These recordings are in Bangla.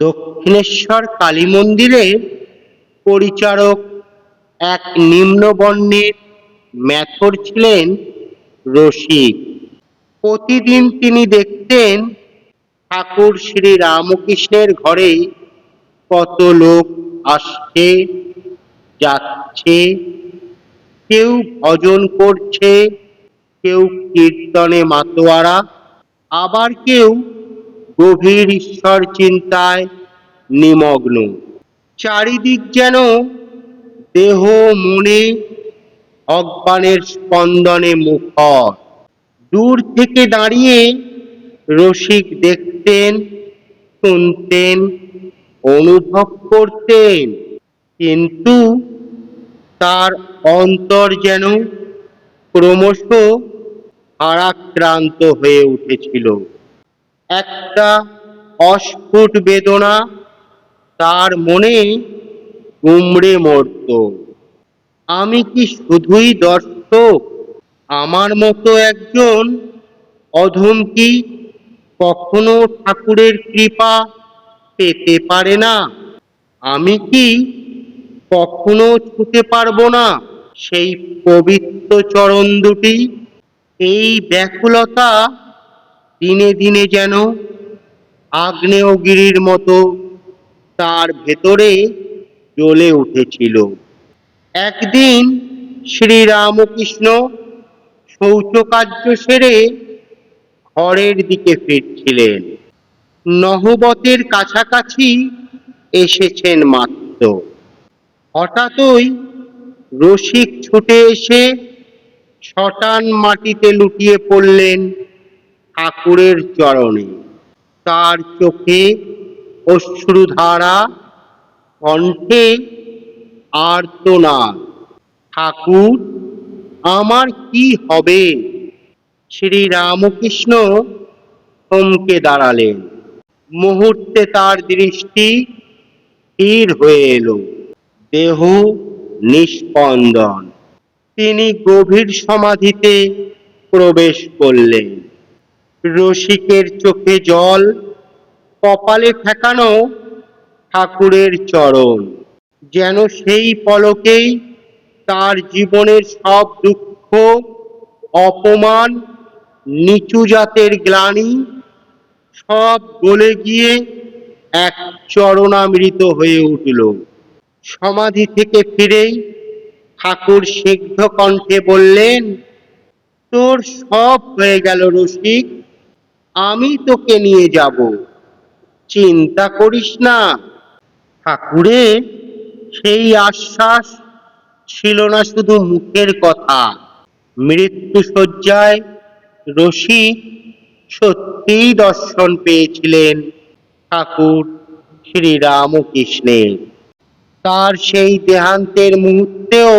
দক্ষিণেশ্বর কালী মন্দিরে পরিচারক এক নিম্নবর্ণের মেথর ছিলেন রসিক। প্রতিদিন তিনি দেখতেন ঠাকুর শ্রী রামকৃষ্ণের ঘরে কত লোক আসছে, যাচ্ছে, কেউ ভজন করছে, কেউ কীর্তনে মাতোয়ারা, আবার কেউ গভীর ঈশ্বর চিন্তায় নিমগ্ন। চারিদিক যেন দেহ মনে ভগবানের স্পন্দনে মুখর। দূর থেকে দাঁড়িয়ে রসিক দেখতেন, শুনতেন, অনুভব করতেন, কিন্তু তার অন্তর যেন ক্রমশ ভারাক্রান্ত হয়ে উঠেছিল। একটা অস্ফুট বেদনা তার মনে গুমড়ে মরত। আমি কি শুধুই দর্শক? আমার মতো একজন? অধম কি কখনো ঠাকুরের কৃপা পেতে পারে না। আমি কি কখনো ছুতে পারব না? সেই পবিত্র চরণ দুটি, এই ব্যাকুলতা দিনে দিনে যেন আগ্নেয়গিরির মতো তার ভেতরে জ্বলে উঠেছিল। একদিন শ্রী রামকৃষ্ণ শৌচকার্য সেরে ঘরের দিকে ফিরছিলেন। নহবতের কাছাকাছি এসেছেন মাত্র। হঠাৎই রসিক ছুটে এসে শটান মাটিতে লুটিয়ে পড়লেন ঠাকুরের চরণে। তার চোখে অশ্রুধারা কণ্ঠে আর্তনাদ ঠাকুর, আমার কি হবে? শ্রী রামকৃষ্ণ থমকে দাঁড়ালেন। মুহূর্তে তার দৃষ্টি স্থির হয়ে এলো। দেহ নিস্পন্দন তিনি গভীর সমাধিতে প্রবেশ করলেন। রসিকের চোখে জল, কপালে ঠেকানো ঠাকুরের চরণ। যেন সেই পলকেই তার জীবনের সব দুঃখ, অপমান, নিচু জাতের গ্লানি সব গলে গিয়ে এক চরণামৃত হয়ে উঠল। সমাধি থেকে ফিরেই ঠাকুর সিদ্ধ কণ্ঠে বললেন, তোর সব হয়ে গেল রসিক, আমি তোকে নিয়ে যাব। চিন্তা করিস না ঠাকুরের সেই আশ্বাস ছিল না শুধু মুখের কথা। মৃত্যু শয্যায় রসিক সত্যিই দর্শন পেয়েছিলেন ঠাকুর শ্রী রামকৃষ্ণের তার সেই দেহান্তের মুহূর্তেও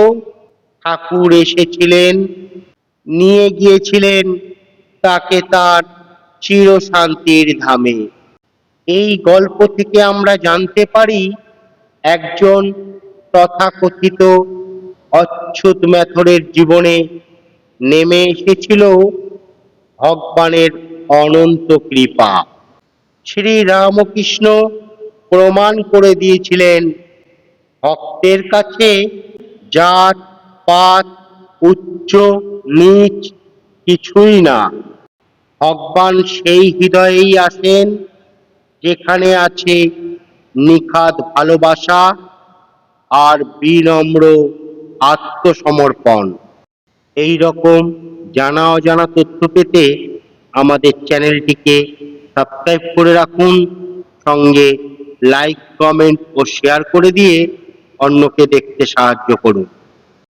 ঠাকুর এসেছিলেন, নিয়ে গিয়েছিলেন তাকে তার চিরশান্তির ধামে। এই গল্প থেকে আমরা জানতে পারি একজন তথাকথিত অচ্যুত মেথরের জীবনে নেমে এসেছিল ভগবানের অনন্ত কৃপা। শ্রী রামকৃষ্ণ প্রমাণ করে দিয়েছিলেন, ভক্তের কাছে জাত, পাত, উচ্চ, নিচ কিছুই না। ভগবান সেই হৃদয়েই আসেন যেখানে আছে নিখাদ ভালোবাসা আর বিনম্র আত্মসমর্পণ। এই রকম জানা অজানা তথ্য পেতে আমাদের চ্যানেলটিকে সাবস্ক্রাইব করে রাখুন, সঙ্গে লাইক, কমেন্ট ও শেয়ার করে দিয়ে অন্যকে দেখতে সাহায্য করুন।